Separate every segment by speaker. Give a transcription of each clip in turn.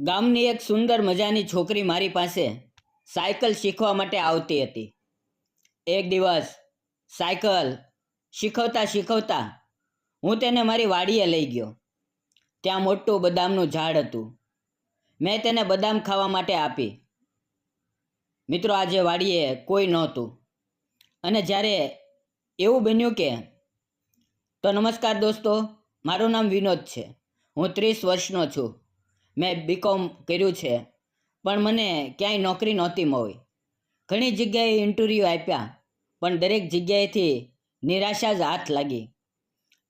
Speaker 1: ગામની એક સુંદર મજાની છોકરી મારી પાસે સાયકલ શીખવા માટે આવતી હતી. એક દિવસ સાયકલ શીખવતા શીખવતા હું તેને મારી વાડીએ લઈ ગયો. ત્યાં મોટું બદામનું ઝાડ હતું. મેં તેને બદામ ખાવા માટે આપી. મિત્રો, આજે વાડીએ કોઈ નહોતું. અને જ્યારે એવું બન્યું કે, તો નમસ્કાર દોસ્તો, મારું નામ વિનોદ છે. હું ત્રીસ વર્ષનો છું. મેં બીકોમ કર્યું છે, પણ મને ક્યાંય નોકરી નહોતી મળી. ઘણી જગ્યાએ ઇન્ટરવ્યૂ આપ્યા, પણ દરેક જગ્યાએથી નિરાશા જ હાથ લાગી.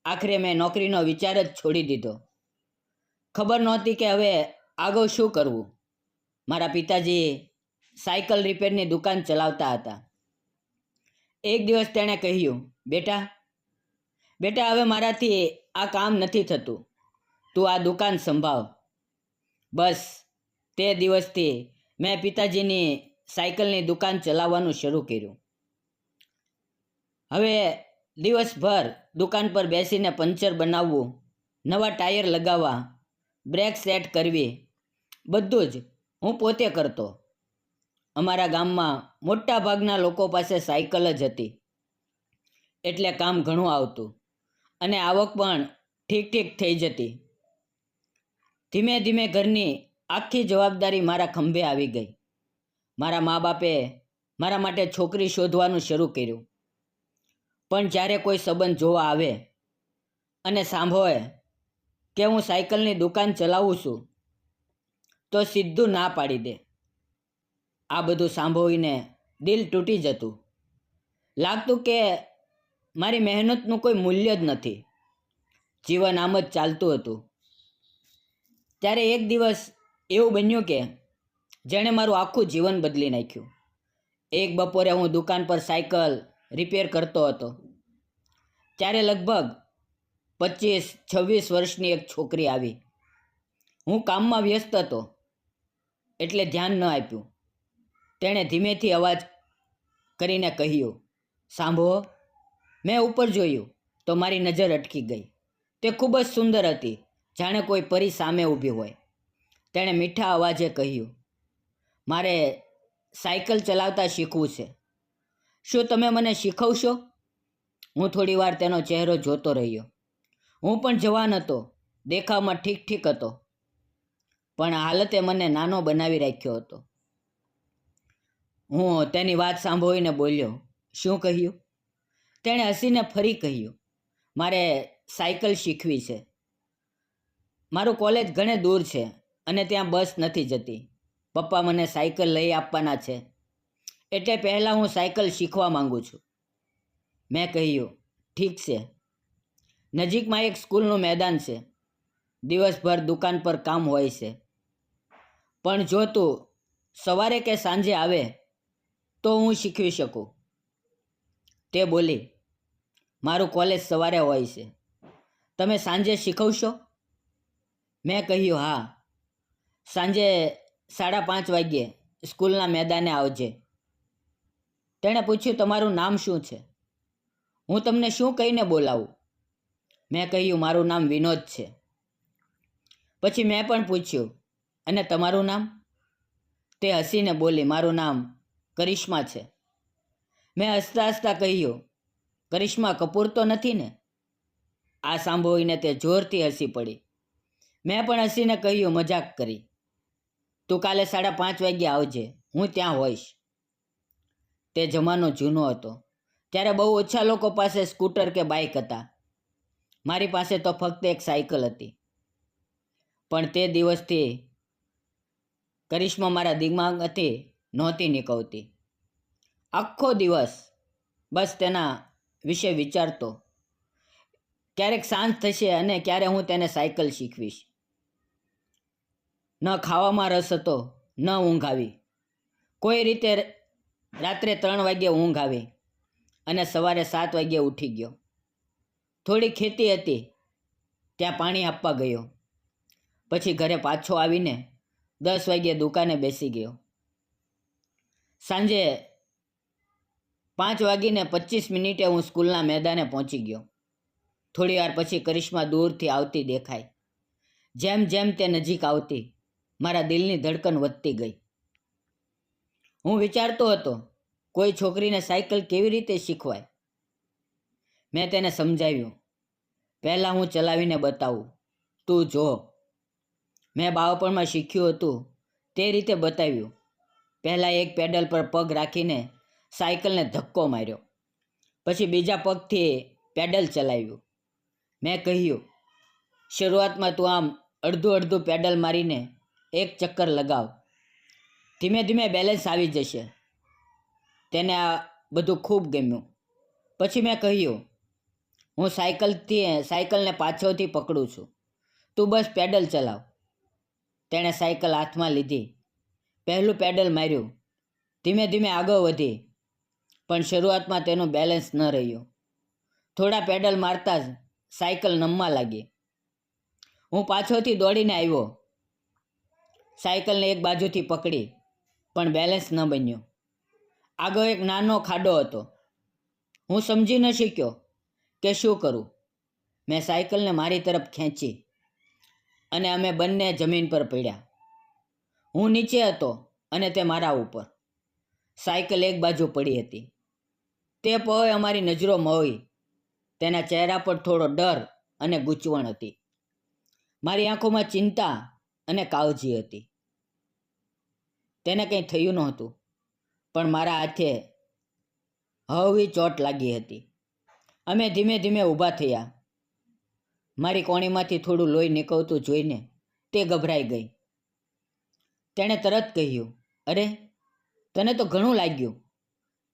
Speaker 1: આખરે મેં નોકરીનો વિચાર જ છોડી દીધો. ખબર નહોતી કે હવે આગળ શું કરવું. મારા પિતાજી સાયકલ રિપેરની દુકાન ચલાવતા હતા. એક દિવસ તેણે કહ્યું, બેટા બેટા, હવે મારાથી આ કામ નથી થતું. તું આ દુકાન સંભાળ. બસ, તે દિવસથી મેં પિતાજીની સાયકલની દુકાન ચલાવવાનું શરૂ કર્યું. હવે દિવસભર દુકાન પર બેસીને પંચર બનાવવું, નવા ટાયર લગાવવા, બ્રેક સેટ કરવી, બધું જ હું પોતે કરતો. અમારા ગામમાં મોટા ભાગના લોકો પાસે સાયકલ જ હતી. એટલે કામ ઘણું આવતું અને આવક પણ ઠીક ઠીક થઈ જતી. ધીમે ધીમે ઘરની આખી જવાબદારી મારા ખંભે આવી ગઈ. મારા મા બાપે મારા માટે છોકરી શોધવાનું શરૂ કર્યું. પણ જ્યારે કોઈ સંબંધ જોવા આવે અને સાંભળે કે હું સાયકલની દુકાન ચલાવું છું, તો સીધું ના પાડી દે. આ બધું સાંભળીને દિલ તૂટી જતું. લાગતું કે મારી મહેનતનું કોઈ મૂલ્ય જ નથી. જીવન આમ જ ચાલતું હતું. ત્યારે એક દિવસ એવું બન્યું કે જેણે મારું આખું જીવન બદલી નાખ્યું. એક બપોરે હું દુકાન પર સાયકલ રિપેર કરતો હતો. ત્યારે લગભગ પચીસ, છવ્વીસ વર્ષની એક છોકરી આવી. હું કામમાં વ્યસ્ત હતો, એટલે ધ્યાન ન આપ્યું. તેણે ધીમેથી અવાજ કરીને કહ્યું, સાંભળો, મેં ઉપર જોયું, તો મારી નજર અટકી ગઈ. તે ખૂબ જ સુંદર હતી. જાણે કોઈ પરી સામે ઊભી હોય. તેણે મીઠા અવાજે કહ્યું, મારે સાયકલ ચલાવતા શીખવું છે. શું તમે મને શીખવશો? હું થોડી વાર તેનો ચહેરો જોતો રહ્યો. હું પણ જવાન હતો, દેખાવમાં ઠીક ઠીક હતો, પણ હાલતે મને નાનો બનાવી રાખ્યો હતો. હું તેની વાત સાંભળીને બોલ્યો, શું કહ્યું? તેણે હસીને ફરી કહ્યું, મારે સાયકલ શીખવી છે. મારું કોલેજ ઘણે દૂર છે અને ત્યાં બસ નથી જતી. પપ્પા મને સાયકલ લઈ આપવાના છે. એટલે પહેલાં હું સાયકલ શીખવા માંગુ છું. મેં કહ્યું, ઠીક છે. નજીકમાં એક સ્કૂલનું મેદાન છે. દિવસભર દુકાન પર કામ હોય છે. પણ જો તું સવારે કે સાંજે આવે, તો હું શીખવી શકું. તે બોલી, મારું કોલેજ સવારે હોય છે. તમે સાંજે શીખવશો? મેં કહ્યું, હા. સાંજે સાડા પાંચ વાગ્યે સ્કૂલના મેદાને આવજે. તેણે પૂછ્યું, તમારું નામ શું છે? હું તમને શું કહીને બોલાવું? મેં કહ્યું, મારું નામ વિનોદ છે. પછી મેં પણ પૂછ્યું, અને તમારું નામ? તે હસીને બોલી, મારું નામ કરિશ્મા છે. મેં હસતા હસતા કહ્યું, કરિશ્મા કપૂર તો નથી ને? આ સાંભળીને તે જોરથી હસી પડી. મેં પણ હસીને કહ્યું, મજાક કરી. તું કાલે સાડા પાંચ વાગ્યે આવજે. હું ત્યાં હોઈશ. તે જમાનો જૂનો હતો. ત્યારે બહુ ઓછા લોકો પાસે સ્કૂટર કે બાઇક હતા. મારી પાસે તો ફક્ત એક સાયકલ હતી. પણ તે દિવસથી કરિશ્મા મારા દિમાગથી નહોતી નીકળતી. આખો દિવસ બસ તેના વિશે વિચારતો. ક્યારેક સાંજ થશે અને ક્યારે હું તેને સાયકલ શીખવીશ. ન ખાવામાં રસ હતો, ન ઊંઘ આવી. કોઈ રીતે રાત્રે ત્રણ વાગ્યે ઊંઘ આવી અને સવારે સાત વાગ્યે ઉઠી ગયો. થોડી ખેતી હતી, ત્યાં પાણી આપવા ગયો. પછી ઘરે પાછો આવીને દસ વાગ્યે દુકાને બેસી ગયો. સાંજે પાંચ વાગીને પચીસ મિનિટે હું સ્કૂલના મેદાને પહોંચી ગયો. થોડી વાર પછી કરિશ્મા દૂરથી આવતી દેખાય. જેમ જેમ તે નજીક આવતી મારા દિલની ધડકન વધતી ગઈ. હું વિચારતો હતો, કોઈ છોકરીને સાયકલ કેવી રીતે શીખવાય? મેં તેને સમજાવ્યું, પહેલાં હું ચલાવીને બતાવું. તું જો. મેં બાળપણમાં શીખ્યું હતું, તે રીતે બતાવ્યું. પહેલાં એક પેડલ પર પગ રાખીને સાયકલને ધક્કો માર્યો. પછી બીજા પગથી પેડલ ચલાવ્યું. મેં કહ્યું, શરૂઆતમાં તું આમ અડધું અડધું પેડલ મારીને એક ચક્કર લગાવ. ધીમે ધીમે બેલેન્સ આવી જશે. તેને આ બધું ખૂબ ગમ્યું. પછી મેં કહ્યું, હું સાયકલથી, સાયકલને પાછળથી પકડું છું. તું બસ પેડલ ચલાવ. તેણે સાયકલ હાથમાં લીધી. પહેલું પેડલ માર્યું. ધીમે ધીમે આગળ વધી. પણ શરૂઆતમાં તેનું બેલેન્સ ન રહ્યું. થોડા પેડલ મારતા જ સાયકલ નમવા લાગી. હું પાછળથી દોડીને આવ્યો. સાયકલને એક બાજુથી પકડી, પણ બેલેન્સ ન બન્યો. આગળ એક નાનો ખાડો હતો. હું સમજી ન શક્યો કે શું કરું. મેં સાયકલને મારી તરફ ખેંચી અને અમે બંને જમીન પર પડ્યા. હું નીચે હતો અને તે મારા ઉપર. સાયકલ એક બાજુ પડી હતી. તે પહોળે અમારી નજરો મળી તેના ચહેરા પર થોડો ડર અને ગૂંચવણ હતી. મારી આંખોમાં ચિંતા અને કાવજી હતી. તેને કંઈ થયું નહોતું, પણ મારા હાથે હવી ચોટ લાગી હતી. અમે ધીમે ધીમે ઊભા થયા. મારી કોણીમાંથી થોડું લોહી નીકળતું જોઈને તે ગભરાઈ ગઈ. તેણે તરત કહ્યું, અરે, તને તો ઘણું લાગ્યું.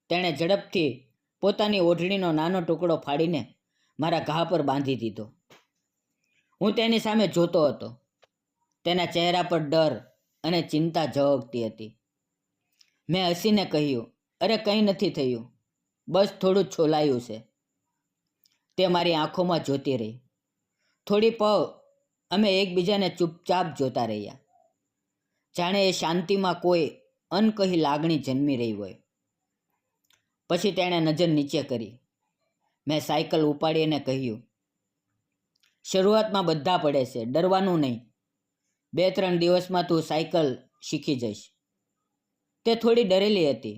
Speaker 1: તેણે ઝડપથી પોતાની ઓઢણીનો નાનો ટુકડો ફાડીને મારા ઘા પર બાંધી દીધો. હું તેની સામે જોતો હતો. તેના ચહેરા પર ડર અને ચિંતા ઝળકતી હતી. મેં હસીને કહ્યું, અરે, કંઈ નથી થયું. બસ થોડું છોલાયું છે. તે મારી આંખોમાં જોતી રહી. થોડી પગ અમે એકબીજાને ચૂપચાપ જોતા રહ્યા. જાણે એ શાંતિમાં કોઈ અનકહી લાગણી જન્મી રહી હોય. પછી તેણે નજર નીચે કરી. મેં સાયકલ ઉપાડીને કહ્યું, શરૂઆતમાં બધા પડે છે, ડરવાનું નહીં. બે ત્રણ દિવસમાં તું સાયકલ શીખી જઈશ. તે થોડી ડરેલી હતી.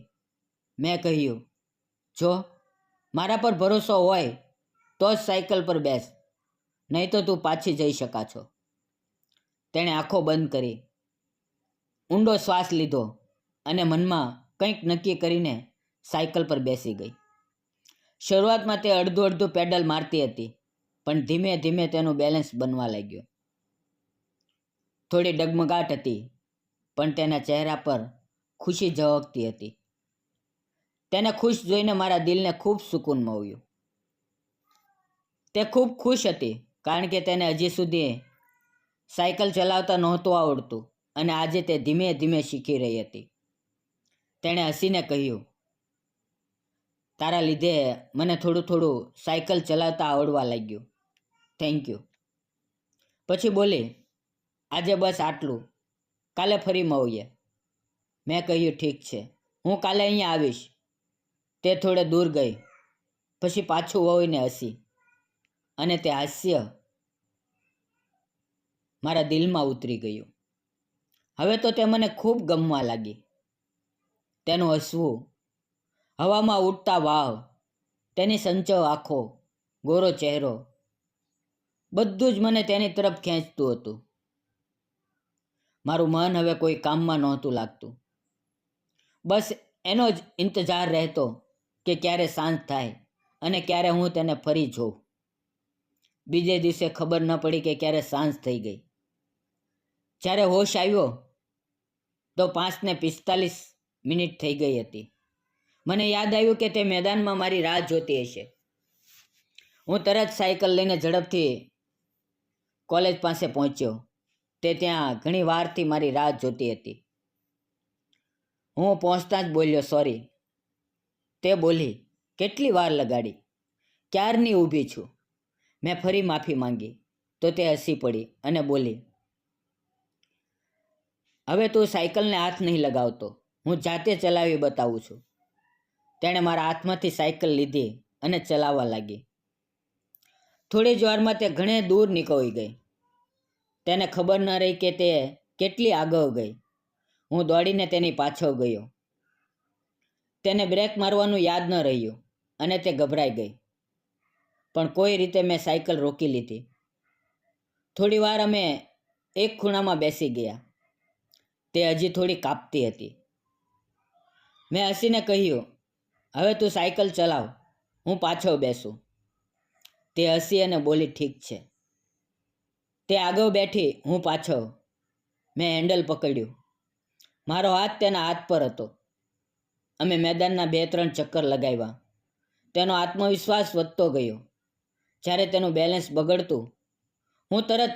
Speaker 1: મેં કહ્યું, જો, મારા પર ભરોસો હોય તો જ સાયકલ પર બેસ, નહીં તો તું પાછી જઈ શકા છો. તેણે આંખો બંધ કરી, ઊંડો શ્વાસ લીધો અને મનમાં કંઈક નક્કી કરીને સાયકલ પર બેસી ગઈ. શરૂઆતમાં તે અડધું અડધું પેડલ મારતી હતી, પણ ધીમે ધીમે તેનું બેલેન્સ બનવા લાગ્યું. થોડી ડગમગાટ હતી, પણ તેના ચહેરા પર ખુશી ઝળકતી હતી. તેને ખુશ જોઈને મારા દિલને ખૂબ સુકૂન મળ્યું. તે ખૂબ ખુશ હતી, કારણ કે તેને હજી સુધી સાયકલ ચલાવતા નહોતું આવડતું અને આજે તે ધીમે ધીમે શીખી રહી હતી. તેણે હસીને કહ્યું, તારા લીધે મને થોડું થોડું સાયકલ ચલાવતા આવડવા લાગ્યું. Thank you. પછી બોલી આજે બસ આટલું. કાલે ફરી મળીએ. મેં કહ્યું, ઠીક છે. હું કાલે અહીંયા આવીશ. તે થોડે દૂર ગઈ. પછી પાછું વળીને હસી. અને તે હાસ્ય મારા દિલમાં ઉતરી ગયું. હવે તો તે મને ખૂબ ગમવા લાગી. તેનું હસવું, હવામાં ઉડતા વાવ, તેની સંચવ આંખો, ગોરો ચહેરો, બધું જ મને તેની તરફ ખેંચતું હતું. મારું મન હવે કોઈ કામમાં નહોતું લાગતું. બસ એનો જ ઇંતજાર રહેતો કે ક્યારે સાંજ થાય અને ક્યારે હું તેને ફરી જોઉં. બીજે દિવસે ખબર ન પડી કે ક્યારે સાંજ થઈ ગઈ. જ્યારે હોશ આવ્યો તો પાંચને પિસ્તાલીસ મિનિટ થઈ ગઈ હતી. મને યાદ આવ્યું કે તે મેદાનમાં મારી રાહ જોતી હશે. હું તરત સાયકલ લઈને ઝડપથી કોલેજ પાસે પહોંચ્યો. તે ત્યાં ઘણી વારથી મારી રાહ જોતી હતી. હું પહોંચતા જ બોલ્યો, સોરી. તે બોલી, કેટલી વાર લગાડી? ક્યારની ઊભી છું? મેં ફરી માફી માંગી, તો તે હસી પડી અને બોલી, હવે તું સાયકલને હાથ નહીં લગાવતો. હું જાતે ચલાવી બતાવું છું. તેણે મારા હાથમાંથી સાયકલ લીધી અને ચલાવવા લાગી. થોડી જ વારમાં તે ઘણે દૂર નીકળી ગઈ. તેને ખબર ન રહી કે તે કેટલી આગળ ગઈ. હું દોડીને તેની પાછળ ગયો. તેને બ્રેક મારવાનું યાદ ન રહ્યું અને તે ગભરાઈ ગઈ. પણ કોઈ રીતે મેં સાયકલ રોકી લીધી. થોડી વાર અમે એક ખૂણામાં બેસી ગયા. તે હજી થોડી કાપતી હતી. મેં હસીને કહ્યું, હવે તું સાયકલ ચલાવ, હું પાછળ બેસું. તે હસી અને બોલી, ઠીક છે. તે આગળ બેઠી હું પાછળ મેં હેન્ડલ પકડ્યું. મારો હાથ તેના હાથ પર હતો. અમે મેદાનના બે ત્રણ ચક્કર લગાવ્યા. તેનો આત્મવિશ્વાસ વધતો ગયો. જ્યારે તેનું બેલેન્સ બગડતું, હું તરત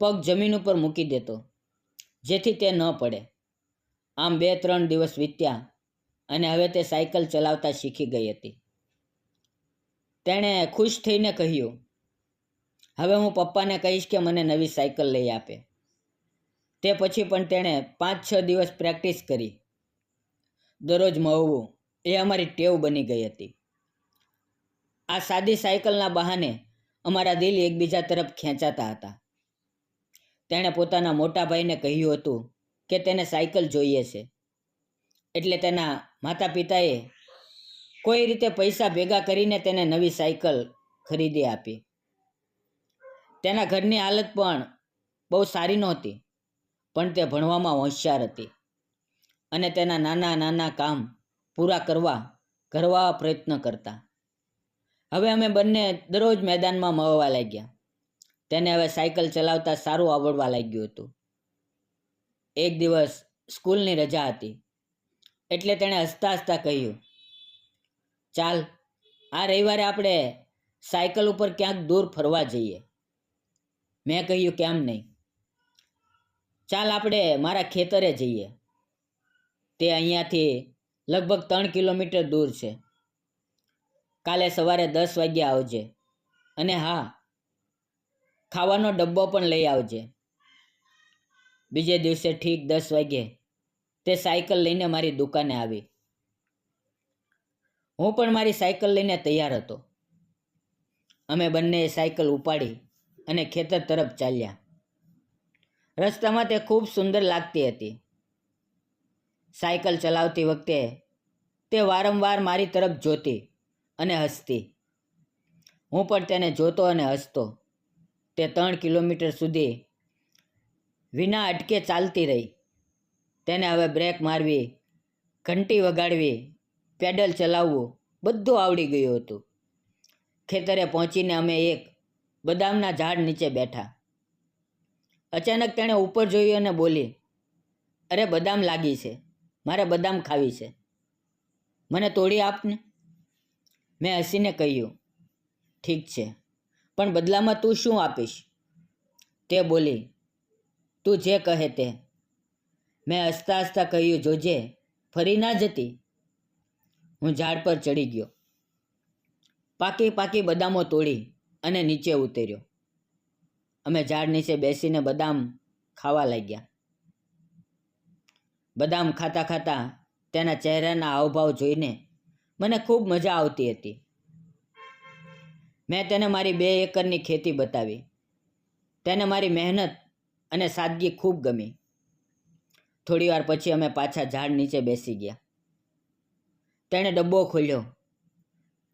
Speaker 1: પગ જમીન ઉપર મૂકી દેતો, જેથી તે ન પડે. આમ બે ત્રણ દિવસ વીત્યા અને હવે તે સાયકલ ચલાવતા શીખી ગઈ હતી. તેણે ખુશ થઈને કહ્યું હવે હું પપ્પાને કહીશ કે મને નવી સાયકલ લઈ આપે. તે પછી પણ તેણે પાંચ છ દિવસ પ્રેક્ટિસ કરી. દરરોજ મહવું એ અમારી ટેવ બની ગઈ હતી. આ સાદી સાયકલના બહાને અમારા દિલ એકબીજા તરફ ખેંચાતા હતા. તેણે પોતાના મોટા ભાઈને કહ્યું હતું કે તેને સાયકલ જોઈએ છે. એટલે તેના માતા પિતાએ કોઈ રીતે પૈસા ભેગા કરીને તેને નવી સાયકલ ખરીદી આપી. તેના ઘરની હાલત પણ બહુ સારી નહોતી, પણ તે ભણવામાં હોશિયાર હતી. અને તેના નાના નાના કામ પૂરા કરવા કરવા પ્રયત્ન કરતા. હવે અમે બંને દરરોજ મેદાનમાં મળવા લાગ્યા. તેને હવે સાયકલ ચલાવતા સારું આવડવા લાગ્યું હતું. એક દિવસ સ્કૂલની રજા હતી, એટલે તેણે હસતા હસતા કહ્યું, ચાલ, આ રવિવારે આપણે સાયકલ ઉપર ક્યાંક દૂર ફરવા જઈએ. મેં કહ્યું કેમ નહીં? ચાલ આપણે મારા ખેતરે જઈએ. તે અહીંયાથી લગભગ ત્રણ કિલોમીટર દૂર છે. કાલે સવારે દસ વાગ્યે આવજે. અને હા, ખાવાનો ડબ્બો પણ લઈ આવજે. બીજે દિવસે ઠીક દસ વાગ્યે તે સાયકલ લઈને મારી દુકાને આવી. હું પણ મારી સાયકલ લઈને તૈયાર હતો. અમે બંને સાયકલ ઉપાડી અને ખેતર તરફ ચાલ્યા. રસ્તામાં તે ખૂબ સુંદર લાગતી હતી. સાયકલ ચલાવતી વખતે તે વારંવાર મારી તરફ જોતી અને હસતી. હું પણ તેને જોતો અને હસતો. તે ત્રણ કિલોમીટર સુધી વિના અટકે ચાલતી રહી. તેને હવે બ્રેક મારવી, ઘંટી વગાડવી, પેડલ ચલાવવું બધું આવડી ગયું હતું. ખેતરે પહોંચીને અમે એક બદામના ઝાડ નીચે બેઠા. અચાનક તેણે ઉપર જોયું અને બોલી, અરે, બદામ લાગી છે. મારે બદામ ખાવી છે. મને તોડી આપને. મેં હસીને કહ્યું, ઠીક છે, પણ બદલામાં તું શું આપીશ? તે બોલી, તું જે કહે તે. મેં હસતા હસતા કહ્યું, જોજે, ફરી ના જતી. હું ઝાડ પર ચડી ગયો. પાકી પાકી બદામો તોડી અને નીચે ઉતર્યો. અમે ઝાડ નીચે બેસીને બદામ ખાવા લાગ્યા. બદામ ખાતા ખાતા તેના ચહેરાના હાવભાવ જોઈને મને ખૂબ મજા આવતી હતી. મેં તેને મારી બે એકરની ખેતી બતાવી. તેને મારી મહેનત અને સાદગી ખૂબ ગમી. થોડી વાર પછી અમે પાછા ઝાડ નીચે બેસી ગયા. તેણે ડબ્બો ખોલ્યો.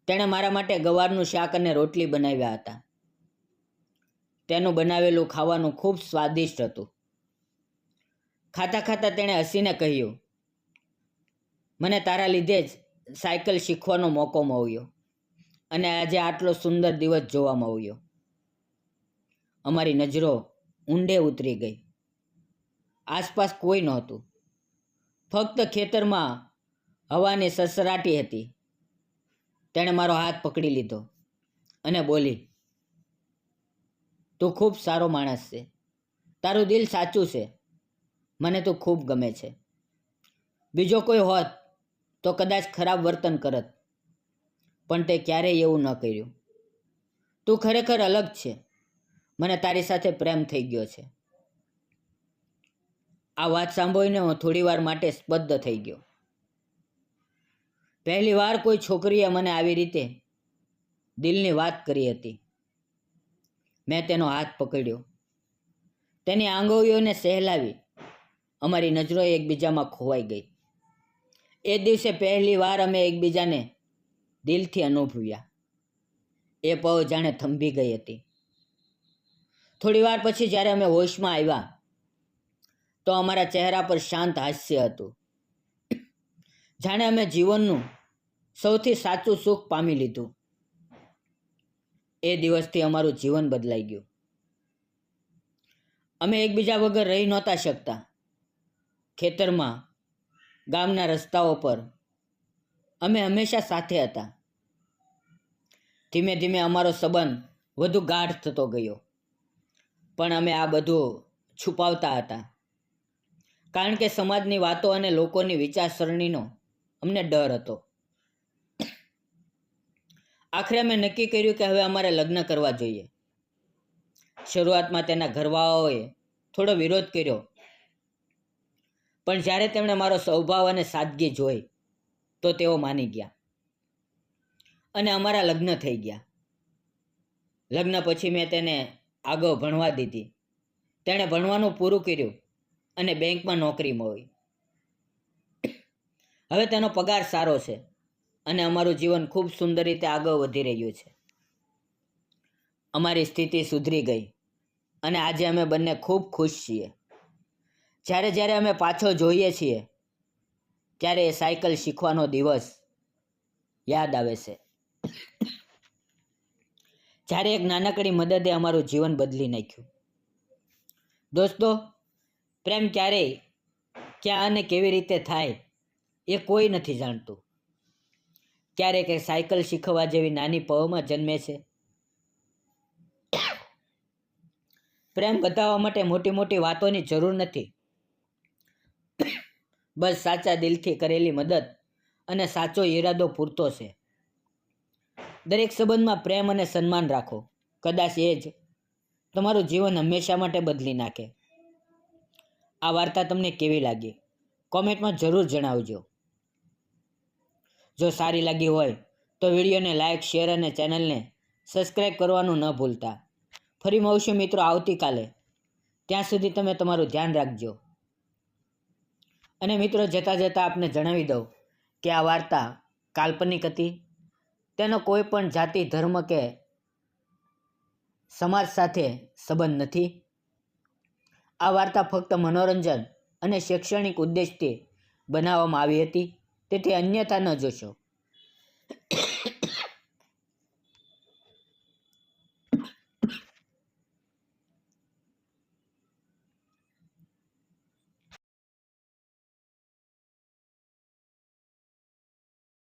Speaker 1: તેણે મારા માટે ગવારનું શાક અને રોટલી બનાવ્યા હતા. તેનું બનાવેલું ખાવાનું ખૂબ સ્વાદિષ્ટ હતું. ખાતા ખાતા તેણે હસીને કહ્યું, મને તારા લીધે જ સાયકલ શીખવાનો મોકો મળ્યો અને આજે આટલો સુંદર દિવસ જોવા મળ્યો. અમારી નજરો ઊંડે ઉતરી ગઈ. આસપાસ કોઈ નહોતું. ફક્ત ખેતરમાં હવાની સસરાટી હતી. તેણે મારો હાથ પકડી લીધો અને બોલી, તું ખૂબ સારો માણસ છે. તારું દિલ સાચું છે. મને તું ખૂબ ગમે છે. બીજો કોઈ હોત તો કદાચ ખરાબ વર્તન કરત, પણ તે ક્યારેય એવું ન કર્યું. તું ખરેખર અલગ છે. મને તારી સાથે પ્રેમ થઈ ગયો છે. આ વાત સાંભળીને હું થોડી વાર માટે સ્પદ્ધ થઈ ગયો. પહેલી વાર કોઈ છોકરીએ મને આવી રીતે દિલની વાત કરી હતી. મેં તેનો હાથ પકડ્યો. તેની આંગળીઓને સહેલાવી અમારી નજરો એકબીજામાં ખોવાઈ ગઈ. એ દિવસે પહેલી વાર અમે એકબીજાને દિલથી અનુભવ્યા. એ પવ જાણે થંભી ગઈ હતી. થોડી વાર પછી જ્યારે અમે હોશમાં આવ્યા, તો અમારા ચહેરા પર શાંત હાસ્ય હતું. જાણે અમે જીવનનું સૌથી સાચું સુખ પામી લીધું. એ દિવસથી અમારું જીવન બદલાઈ ગયું. અમે એકબીજા વગર રહી નહોતા શકતા. ખેતરમાં, ગામના રસ્તાઓ પર અમે હંમેશા સાથે હતા. ધીમે ધીમે અમારો સંબંધ વધુ ગાઢ થતો ગયો. પણ અમે આ બધું છુપાવતા હતા. કારણ કે સમાજની વાતો અને લોકોની વિચારસરણીનો અમને ડર હતો. આખરે અમે નક્કી કર્યું કે હવે અમારે લગ્ન કરવા જોઈએ. શરૂઆતમાં તેના ઘરવાળાઓએ થોડો વિરોધ કર્યો. પણ જ્યારે તેમણે મારો સ્વભાવ અને સાદગી જોઈ, તો તેઓ માની ગયા. અને અમારા લગ્ન થઈ ગયા. લગ્ન પછી મેં તેને આગળ ભણવા દીધી. તેણે ભણવાનું પૂરું કર્યું અને બેંકમાં નોકરી મળી. હવે તેનો પગાર સારો છે અને અમારું જીવન ખૂબ સુંદર રીતે આગળ વધી રહ્યું છે. અમારી સ્થિતિ સુધરી ગઈ અને આજે અમે બંને ખૂબ ખુશ છીએ. જ્યારે જ્યારે અમે પાછો જોઈએ છીએ, ત્યારે એ સાયકલ શીખવાનો દિવસ યાદ આવે છે. જ્યારે એક નાનકડી મદદે અમારું જીવન બદલી નાખ્યું. દોસ્તો, પ્રેમ ક્યારેય ક્યાં અને કેવી રીતે થાય એ કોઈ નથી જાણતું. ક્યારેક એ સાયકલ શીખવવા જેવી નાની પવમાં જન્મે છે. પ્રેમ બતાવવા માટે મોટી મોટી વાતોની જરૂર નથી. બસ સાચા દિલથી કરેલી મદદ અને સાચો ઈરાદો પૂરતો છે. દરેક સંબંધમાં પ્રેમ અને સન્માન રાખો. કદાચ એ જ તમારું જીવન હંમેશા માટે બદલી નાખે. આ વાર્તા તમને કેવી લાગી? કોમેન્ટમાં જરૂર જણાવજો. જો સારી લાગી હોય તો વિડીયોને લાઇક શેર અને ચેનલને સબસ્ક્રાઈબ કરવાનું ન ભૂલતા. ફરી મળશું મિત્રો આવતીકાલે. ત્યાં સુધી તમે તમારું ધ્યાન રાખજો. અને મિત્રો જતાં જતાં આપને જણાવી દઉં કે આ વાર્તા કાલ્પનિક હતી. તેનો કોઈ પણ જાતિ, ધર્મ કે સમાજ સાથે સંબંધ નથી. આ વાર્તા ફક્ત મનોરંજન અને શૈક્ષણિક ઉદ્દેશથી બનાવવામાં આવી હતી. તેથી અન્યથા ન જોશો.